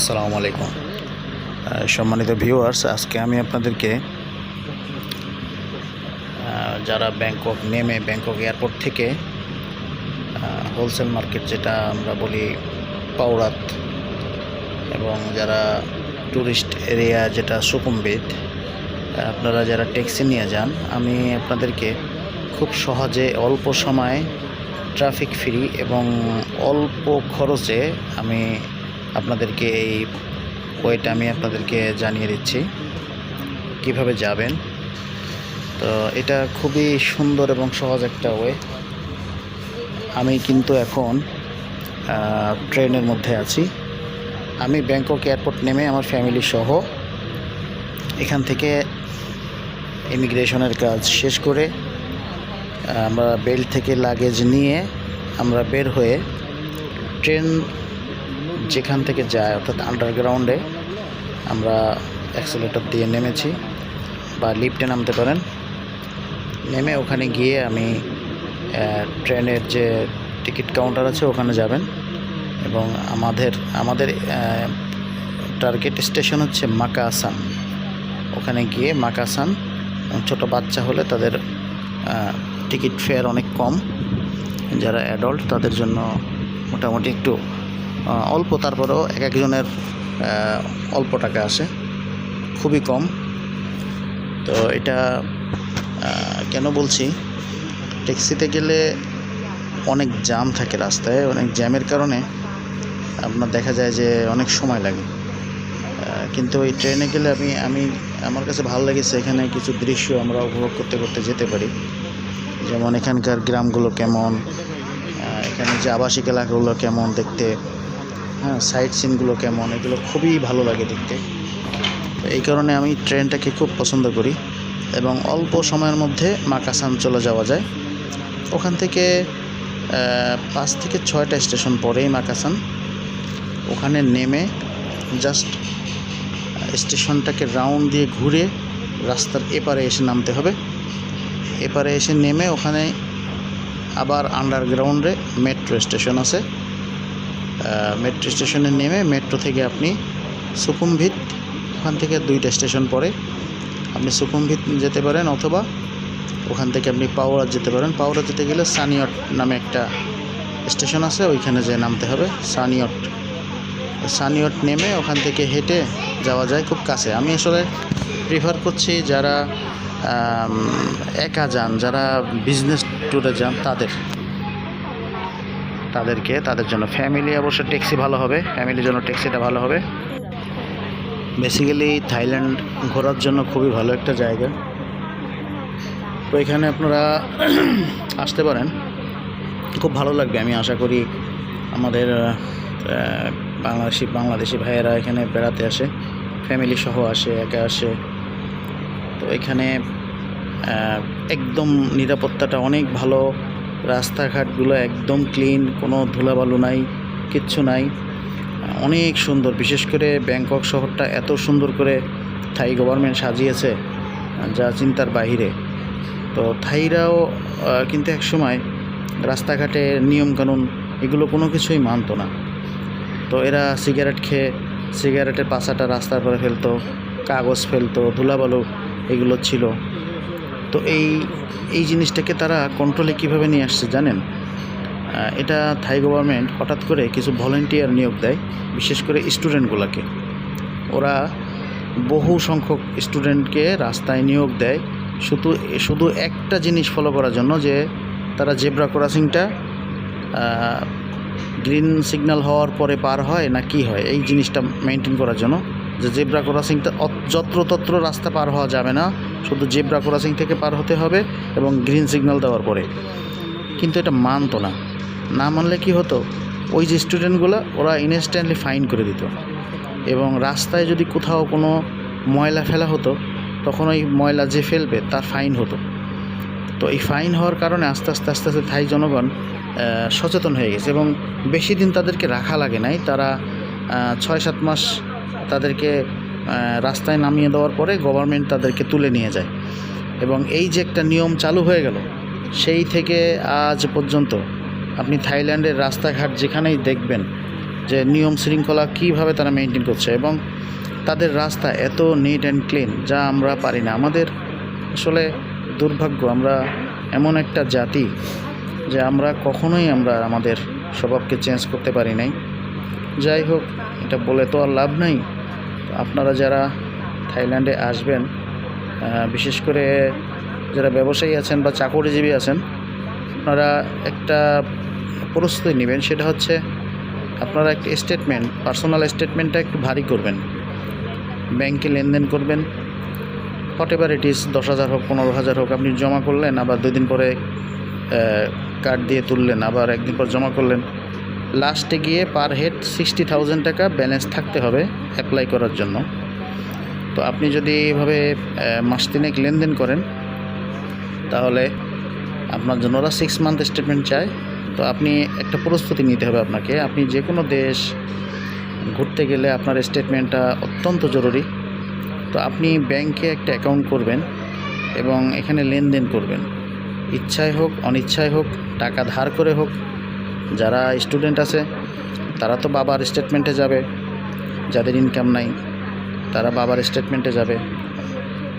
আসসালামু আলাইকুম। সম্মানিত ভিউয়ার্স আজকে আমি আপনাদেরকে যারা ব্যাংকক নেমে ব্যাংকক এয়ারপোর্ট থেকে হোলসেল মার্কেট যেটা আমরা বলি পাউরাত এবং যারা ট্যুরিস্ট এরিয়া যেটা সুকুম্বিত আপনারা যারা ট্যাক্সি নিয়ে যান, আমি আপনাদেরকে খুব সহজে অল্প সময়ে ট্রাফিক ফ্রি এবং অল্প খরচে আমি আপনাদেরকে এই ওয়েটা আমি আপনাদেরকে জানিয়ে দিচ্ছি কীভাবে যাবেন। তো এটা খুবই সুন্দর এবং সহজ একটা ওয়ে আমি কিন্তু এখন ট্রেনের মধ্যে আছি। আমি ব্যাংকক এয়ারপোর্ট নেমে আমার ফ্যামিলি সহ এখান থেকে ইমিগ্রেশনের কাজ শেষ করে আমরা বেল্ট থেকে লাগেজ নিয়ে আমরা বের হয়ে ট্রেন যেখান থেকে যায়, অর্থাৎ আন্ডারগ্রাউন্ডে আমরা অ্যাক্সেলেটর দিয়ে নেমেছি বা লিফটে নামতে পারেন। নেমে ওখানে গিয়ে আমি ট্রেনের যে টিকিট কাউন্টার আছে ওখানে যাবেন এবং আমাদের আমাদের টার্গেট স্টেশন হচ্ছে মাকাসান। ওখানে গিয়ে মাকাসান ছোট বাচ্চা হলে তাদের টিকিট ফেয়ার অনেক কম। যারা অ্যাডাল্ট তাদের জন্য মোটামুটি একটু অল্প, তারপরেও এক একজনের অল্প টাকা আসে। খুবই কম। তো এটা কেন বলছি? ট্যাক্সিতে গেলে অনেক জ্যাম থাকে রাস্তায়, অনেক জ্যামের কারণে আপনার দেখা যায় যে অনেক সময় লাগে। কিন্তু ওই ট্রেনে গেলে আমি আমি, আমার কাছে ভালো লেগেছে এখানে কিছু দৃশ্য আমরা উপভোগ করতে করতে যেতে পারি। যেমন এখানকার গ্রামগুলো কেমন এখানে যে আবাসিক এলাকাগুলো কেমন দেখতে হ্যাঁ সাইট সিনগুলো কেমন? এগুলো খুবই ভালো লাগে দেখতে। এই কারণে আমি ট্রেনটাকে খুব পছন্দ করি এবং অল্প সময়ের মধ্যে মাকাসান চলে যাওয়া যায়। ওখান থেকে পাঁচ থেকে ছয়টা স্টেশন পরেই মাকাসান ওখানে নেমে জাস্ট স্টেশনটাকে রাউন্ড দিয়ে ঘুরে রাস্তার এপারে এসে নামতে হবে। এপারে এসে নেমে ওখানে আবার আন্ডারগ্রাউন্ডে মেট্রো স্টেশন আছে। মেট্রো স্টেশনে নেমে মেট্রো থেকে আপনি সুকুমভিত, ওখান থেকে দুইটা স্টেশন পরে আপনি সুকুমভিত যেতে পারেন অথবা ওখান থেকে আপনি পাওড়া যেতে পারেন। পাওড়া যেতে গেলে সানিয়ট নামে একটা স্টেশন আছে, ওইখানে যেয়ে নামতে হবে। সানিয়ট সানিয়ট নেমে ওখান থেকে হেঁটে যাওয়া যায় খুব কাছে। আমি আসলে প্রিফার করছি যারা একা যান, যারা বিজনেস ট্যুরে যান, তাদের। তাদেরকে, তাদের জন্য ফ্যামিলি অবশ্য ট্যাক্সি ভালো হবে ফ্যামিলির জন্য ট্যাক্সিটা ভালো হবে। বেসিক্যালি থাইল্যান্ড ঘোরার জন্য খুবই ভালো একটা জায়গা। তো এখানে আপনারা আসতে পারেন। খুব ভালো লাগবে, আমি আশা করি আমাদের বাংলাদেশি বাংলাদেশি ভাইয়েরা এখানে বেড়াতে আসে ফ্যামিলি সহ আসে, একা আসে। তো এখানে একদম নিরাপত্তাটা অনেক ভালো। রাস্তাঘাটগুলো একদম ক্লিন কোনো ধুলাবালু নাই, কিচ্ছু নাই। অনেক সুন্দর, বিশেষ করে ব্যাংকক শহরটা এত সুন্দর করে থাই গভর্নমেন্ট সাজিয়েছে, যা চিন্তার বাইরে তো থাইরাও কিন্তু একসময় রাস্তাঘাটে নিয়মকানুন এগুলো কোনো কিছুই মানতো না। তো এরা সিগারেট খেয়ে সিগারেটের পাশাটা রাস্তার পরে ফেলতো, কাগজ ফেলতো, ধুলাবালু এগুলো ছিল। তো এই এই জিনিসটাকে তারা কন্ট্রোলে কীভাবে নিয়ে আসছে জানেন? এটা থাই গভর্নমেন্ট হঠাৎ করে কিছু ভলেন্টিয়ার নিয়োগ দেয়, বিশেষ করে স্টুডেন্টগুলোকে ওরা বহু সংখ্যক স্টুডেন্টকে রাস্তায় নিয়োগ দেয়, শুধু শুধু একটা জিনিস ফলো করার জন্য যে তারা জেব্রা ক্রসিংটা গ্রিন সিগন্যাল হওয়ার পরে পার হয় না কি হয়, এই জিনিসটা মেনটেন করার জন্য। যে জেব্রা ক্রসিংটা যত্রতত্র রাস্তা পার হওয়া যাবে না। শুধু জেব্রা ক্রসিং থেকে পার হতে হবে এবং গ্রিন সিগন্যাল দেওয়ার পরে। কিন্তু এটা মানতো না। না মানলে কি হতো? ওই যে স্টুডেন্টগুলো ওরা ইনস্ট্যান্টলি ফাইন করে দিত। এবং রাস্তায় যদি কোথাও কোনো ময়লা ফেলা হতো, তখন ওই ময়লা যে ফেলবে, তার ফাইন হতো। তো এই ফাইন হওয়ার কারণে আস্তে আস্তে আস্তে আস্তে থাই জনগণ সচেতন হয়ে গেছে। এবং বেশি দিন তাদেরকে রাখা লাগে নাই। তারা ছয়, সাত মাস তাদেরকে রাস্তায় নামিয়ে দেওয়ার পরে গভর্নমেন্ট তাদেরকে তুলে নিয়ে যায়। এবং এই যে একটা নিয়ম চালু হয়ে গেল, সেই থেকে আজ পর্যন্ত আপনি থাইল্যান্ডের রাস্তাঘাট যেখানেই দেখবেন যে নিয়ম শৃঙ্খলা কীভাবে তারা মেনটেন করছে এবং তাদের রাস্তা এত নিট অ্যান্ড ক্লিন যা আমরা পারি না। আমাদের আসলে দুর্ভাগ্য, আমরা এমন একটা জাতি যে আমরা কখনোই আমরা আমাদের স্বভাবকে চেঞ্জ করতে পারি নাই। যাই হোক এটা বলে তো আর লাভ নাই। আপনারা যারা থাইল্যান্ডে আসবেন বিশেষ করে যারা ব্যবসায়ী আছেন বা চাকরিজীবী আছেন, আপনারা একটা প্রস্তুতি নেবেন, সেটা হচ্ছে আপনারা একটা স্টেটমেন্ট পার্সোনাল স্টেটমেন্টটা একটু ভারী করবেন। ব্যাংকে লেনদেন করবেন। হোয়াট এভার ইট ইস দশ হাজার হোক, পনেরো হাজার হোক, আপনি জমা করলেন, আবার দুই দিন পরে কার্ড দিয়ে তুললেন, আবার একদিন পর জমা করলেন। লাস্টে গিয়ে পার হেড সিক্সটি থাউজেন্ড টাকা ব্যালেন্স থাকতে হবে অ্যাপ্লাই করার জন্য। তো আপনি যদি এইভাবে মাস তিনেক লেনদেন করেন, তাহলে আপনার জন্য ওরা সিক্স মান্থ স্টেটমেন্ট চায় তো আপনি একটা প্রস্তুতি নিতে হবে আপনাকে। আপনি যে কোনো দেশ ঘুরতে গেলে আপনার স্টেটমেন্টটা অত্যন্ত জরুরি। তো আপনি ব্যাংকে একটা অ্যাকাউন্ট করবেন এবং এখানে লেনদেন করবেন। ইচ্ছায় হোক, অনিচ্ছায় হোক, টাকা ধার করে হোক যারা স্টুডেন্ট আছে, তারা তো বাবার স্টেটমেন্টে যাবে, যাদের ইনকাম নাই, তারা বাবার স্টেটমেন্টে যাবে।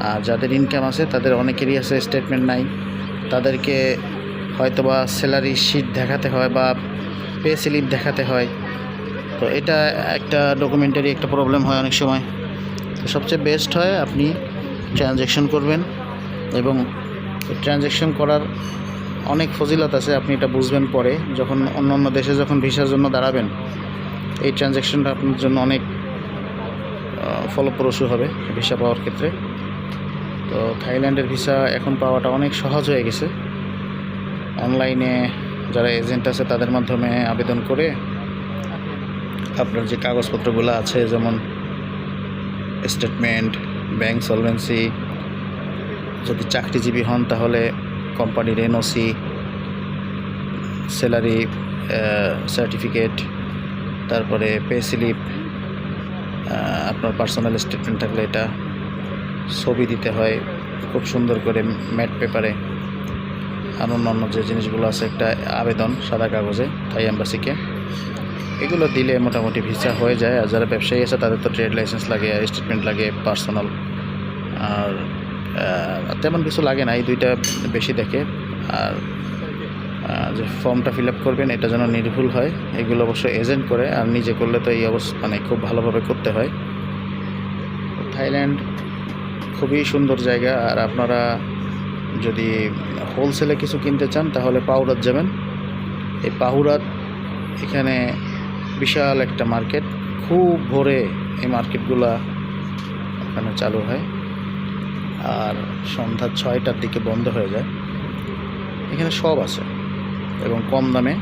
আর যাদের ইনকাম আছে, তাদের অনেকেরই আছে স্টেটমেন্ট নাই। তাদেরকে হয়তোবা স্যালারি শিট দেখাতে হয় বা পে স্লিপ দেখাতে হয়। তো এটা একটা ডকুমেন্টারি একটা প্রবলেম হয় অনেক সময়। তো সবচেয়ে বেস্ট হয় আপনি ট্রানজ্যাকশন করবেন এবং ট্রানজ্যাকশন করার অনেক ফজিলত আছে, আপনি এটা বুঝবেন পরে। যখন অন্য অন্য দেশে যখন ভিসার জন্য দাঁড়াবেন, এই ট্রানজ্যাকশনটা আপনার জন্য অনেক ফলপ্রসূ হবে ভিসা পাওয়ার ক্ষেত্রে। তো থাইল্যান্ডের ভিসা এখন পাওয়াটা অনেক সহজ হয়ে গেছে। অনলাইনে যারা এজেন্ট আছে তাদের মাধ্যমে আবেদন করে আপনার যে কাগজপত্রগুলো আছে, যেমন স্টেটমেন্ট ব্যাংক সলভেন্সি যদি চাকরিজীবী হন তাহলে কোম্পানির এনওসি স্যালারি সার্টিফিকেট তারপরে পে স্লিপ আপনার পার্সোনাল স্টেটমেন্ট থাকলে এটা ছবি দিতে হয়, খুব সুন্দর করে ম্যাট পেপারে। আর অন্যান্য যে জিনিসগুলো আছে, একটা আবেদন সাদা কাগজে থাই অ্যাম্বাসিকে এগুলো দিলে মোটামুটি ভিসা হয়ে যায়, আর যারা ব্যবসায়ী আছে, তাদের তো ট্রেড লাইসেন্স লাগে স্টেটমেন্ট লাগে পার্সোনাল আর তেমন কিছু লাগে না, এই দুইটা বেশি দেখে। আর যে ফর্মটা ফিল আপ করবেন, এটা যেন নির্ভুল হয়, এগুলো অবশ্য এজেন্ট করে, আর নিজে করলে তো এই অবস্থা মানে খুব ভালোভাবে করতে হয়। থাইল্যান্ড খুবই সুন্দর জায়গা, আর আপনারা যদি হোলসেলে কিছু কিনতে চান, তাহলে পাউরাত যাবেন। এই পাহুরাত এখানে বিশাল একটা মার্কেট খুব ভোরে এই মার্কেটগুলা ওখানে চালু হয়। আর সন্ধ্যা ছয়টার দিকে বন্ধ হয়ে যায়। এখানে সব আছে এবং কম দামে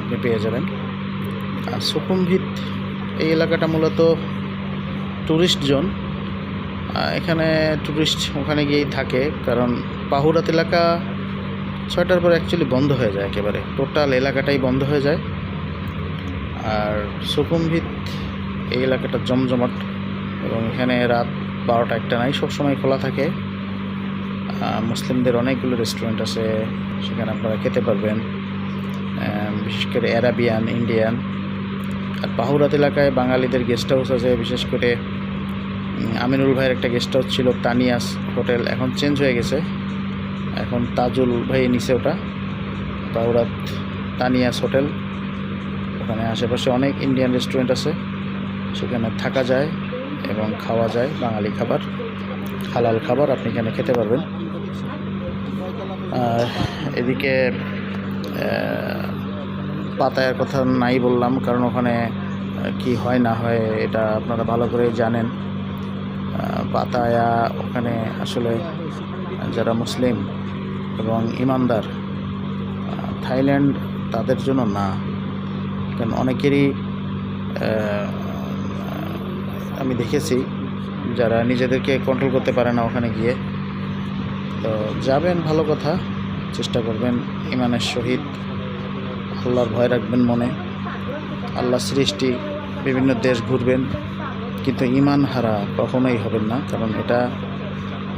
আপনি পেয়ে যাবেন। আর সুকুমভিত এই এলাকাটা মূলত ট্যুরিস্ট জোন। এখানে ট্যুরিস্ট ওখানে গিয়েই থাকে কারণ পাহুরাত এলাকা ছয়টার পর অ্যাকচুয়ালি বন্ধ হয়ে যায় একেবারে। টোটাল এলাকাটাই বন্ধ হয়ে যায়। আর সুকুমভিত এই এলাকাটা জমজমাট এবং এখানে রাত বারোটা একটা নাই, সবসময় খোলা থাকে। মুসলিমদের অনেকগুলো রেস্টুরেন্ট আছে, সেখানে আপনারা খেতে পারবেন। বিশেষ করে অ্যারাবিয়ান ইন্ডিয়ান আর পাহুরাত এলাকায় বাঙালিদের গেস্ট হাউস আছে, বিশেষ করে আমিনুল ভাইয়ের একটা গেস্ট হাউস ছিল তানিয়াস হোটেল, এখন চেঞ্জ হয়ে গেছে। এখন তাজুল ভাই নিচে ওটা পাউরাত তানিয়াস হোটেল। ওখানে আশেপাশে অনেক ইন্ডিয়ান রেস্টুরেন্ট আছে, সেখানে থাকা যায়। এবং খাওয়া যায়, বাঙালি খাবার, হালাল খাবার আপনি এখানে খেতে পারবেন। এদিকে পাতায়ার কথা নাই বললাম, কারণ ওখানে কি হয় না হয় এটা আপনারা ভালো করে জানেন। পাতায়া ওখানে আসলে যারা মুসলিম এবং ইমানদার থাইল্যান্ড তাদের জন্য না। কারণ অনেকেরই আমি দেখেছি, যারা নিজেদেরকে কন্ট্রোল করতে পারে না ওখানে গিয়ে। তো যাবেন, ভালো কথা, চেষ্টা করবেন, ইমানের সহিত আল্লাহর ভয় রাখবেন মনে। আল্লাহ সৃষ্টি, বিভিন্ন দেশ ঘুরবেন, কিন্তু ইমান হারা কখনোই হবেন না, কারণ এটা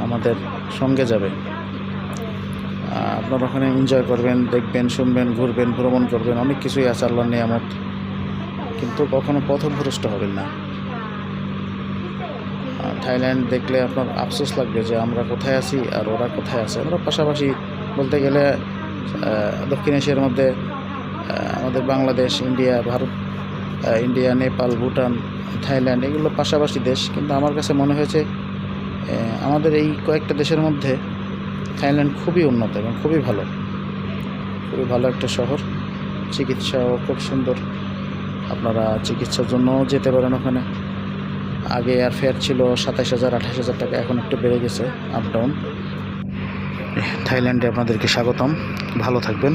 আমাদের সঙ্গে যাবে। আপনারা ওখানে এনজয় করবেন, দেখবেন, শুনবেন, ঘুরবেন, ভ্রমণ করবেন, অনেক কিছুই আছে আল্লাহর নিয়ামত। কিন্তু কখনো পথভ্রষ্ট হবেন না। থাইল্যান্ড দেখলে আপনার আফসোস লাগবে যে আমরা কোথায় আছি আর ওরা কোথায় আছে। আমরা পাশাপাশি বলতে গেলে দক্ষিণ এশিয়ার মধ্যে আমাদের Bangladesh, India, Bharat India, Nepal, Bhutan, Thailand এগুলো পাশাপাশি দেশ। কিন্তু আমার কাছে মনে হয়েছে আমাদের এই কয়েকটা দেশের মধ্যে থাইল্যান্ড খুবই উন্নত এবং খুবই ভালো। খুবই ভালো একটা শহর। চিকিৎসাও খুব সুন্দর। আপনারা চিকিৎসার জন্যও যেতে পারেন ওখানে। আগে আর ফেয়ার ছিল সাতাশ হাজার আঠাশ হাজার টাকা, এখন একটু বেড়ে গেছে আপ ডাউন থাইল্যান্ডে আপনাদেরকে স্বাগতম। ভালো থাকবেন।